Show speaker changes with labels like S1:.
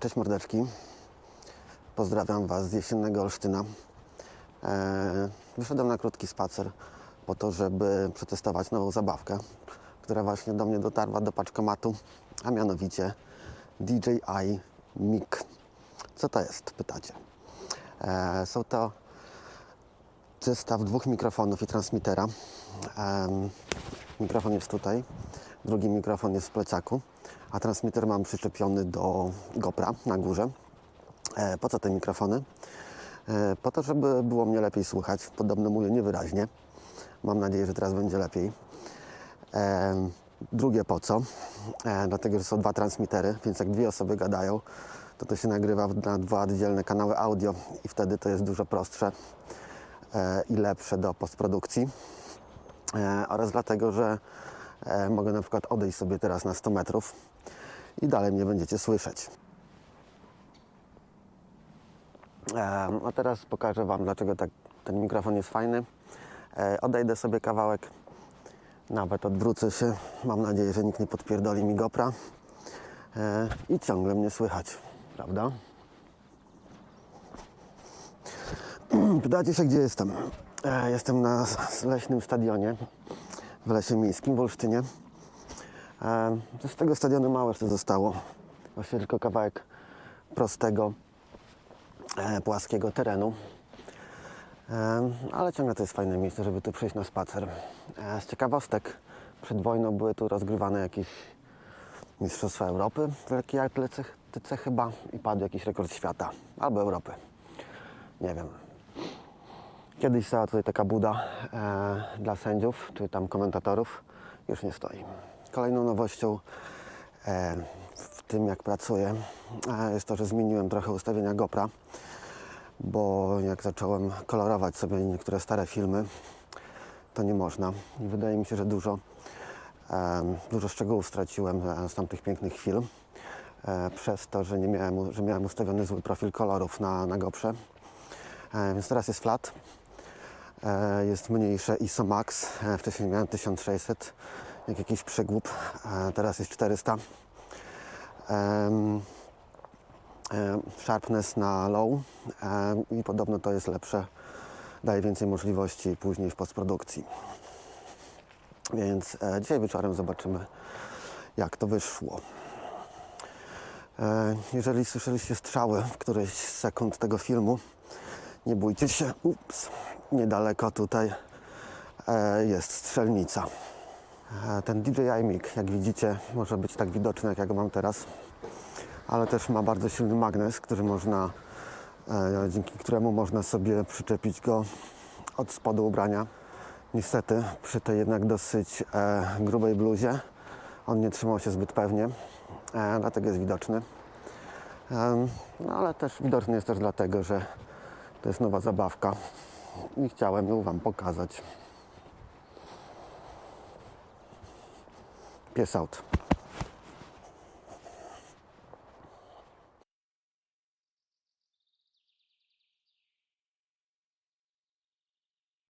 S1: Cześć mordeczki. Pozdrawiam Was z jesiennego Olsztyna. E, wyszedłem na krótki spacer po to, żeby przetestować nową zabawkę, która właśnie do mnie dotarła do paczkomatu, a mianowicie DJI Mic. Co to jest, pytacie? E, są to zestaw dwóch mikrofonów i transmitera. Em, mikrofon jest tutaj, drugi mikrofon jest w plecaku, a transmitter mam przyczepiony do GoPra na górze. E, po co te mikrofony? E, po to, żeby było mnie lepiej słychać. Podobno mówię niewyraźnie. Mam nadzieję, że teraz będzie lepiej. E, drugie po co? Dlatego, że są dwa transmitery, więc jak dwie osoby gadają, to to się nagrywa na dwa oddzielne kanały audio i wtedy to jest dużo prostsze i lepsze do postprodukcji. Oraz dlatego, że mogę na przykład odejść sobie teraz na 100 metrów i dalej mnie będziecie słyszeć. E, a teraz pokażę Wam, dlaczego tak, ten mikrofon jest fajny. E, odejdę sobie kawałek, nawet odwrócę się. Mam nadzieję, że nikt nie podpierdoli mi GoPra. E, I ciągle mnie słychać, prawda? Pytacie się, gdzie jestem? E, jestem na leśnym stadionie w Lesie Miejskim w Olsztynie. E, z tego stadionu mało jeszcze zostało. Właściwie tylko kawałek prostego, e, płaskiego terenu. E, ale ciągle to jest fajne miejsce, żeby tu przyjść na spacer. Z ciekawostek, przed wojną były tu rozgrywane jakieś Mistrzostwa Europy w lekkiej atletyce chyba i padł jakiś rekord świata albo Europy. Nie wiem. Kiedyś stała tutaj taka buda e, dla sędziów, czy tam komentatorów. Już nie stoi. Kolejną nowością e, w tym, jak pracuję, e, jest to, że zmieniłem trochę ustawienia GoPra, bo jak zacząłem kolorować sobie niektóre stare filmy, to nie można. I wydaje mi się, że dużo, e, dużo szczegółów straciłem z tamtych pięknych chwil. E, przez to, że, nie miałem, że miałem ustawiony zły profil kolorów na, na GoPrze. E, więc teraz jest flat. E, jest mniejsze ISO Max. E, wcześniej miałem 1600, jak jakiś przygłup. E, teraz jest 400. Em, e, sharpness na low i podobno to jest lepsze. Daje więcej możliwości później w postprodukcji. Więc dzisiaj wieczorem zobaczymy, jak to wyszło. Jeżeli słyszeliście strzały w którejś z sekund tego filmu, nie bójcie się. Ups. Niedaleko tutaj e, jest strzelnica. E, ten DJI Mic, jak widzicie, może być tak widoczny, jak ja go mam teraz, ale też ma bardzo silny magnes, który można, e, dzięki któremu można sobie przyczepić go od spodu ubrania. Niestety, przy tej jednak dosyć grubej bluzie, on nie trzymał się zbyt pewnie, dlatego jest widoczny. No ale też widoczny jest też dlatego, że to jest nowa zabawka i chciałem ją Wam pokazać. Pies out.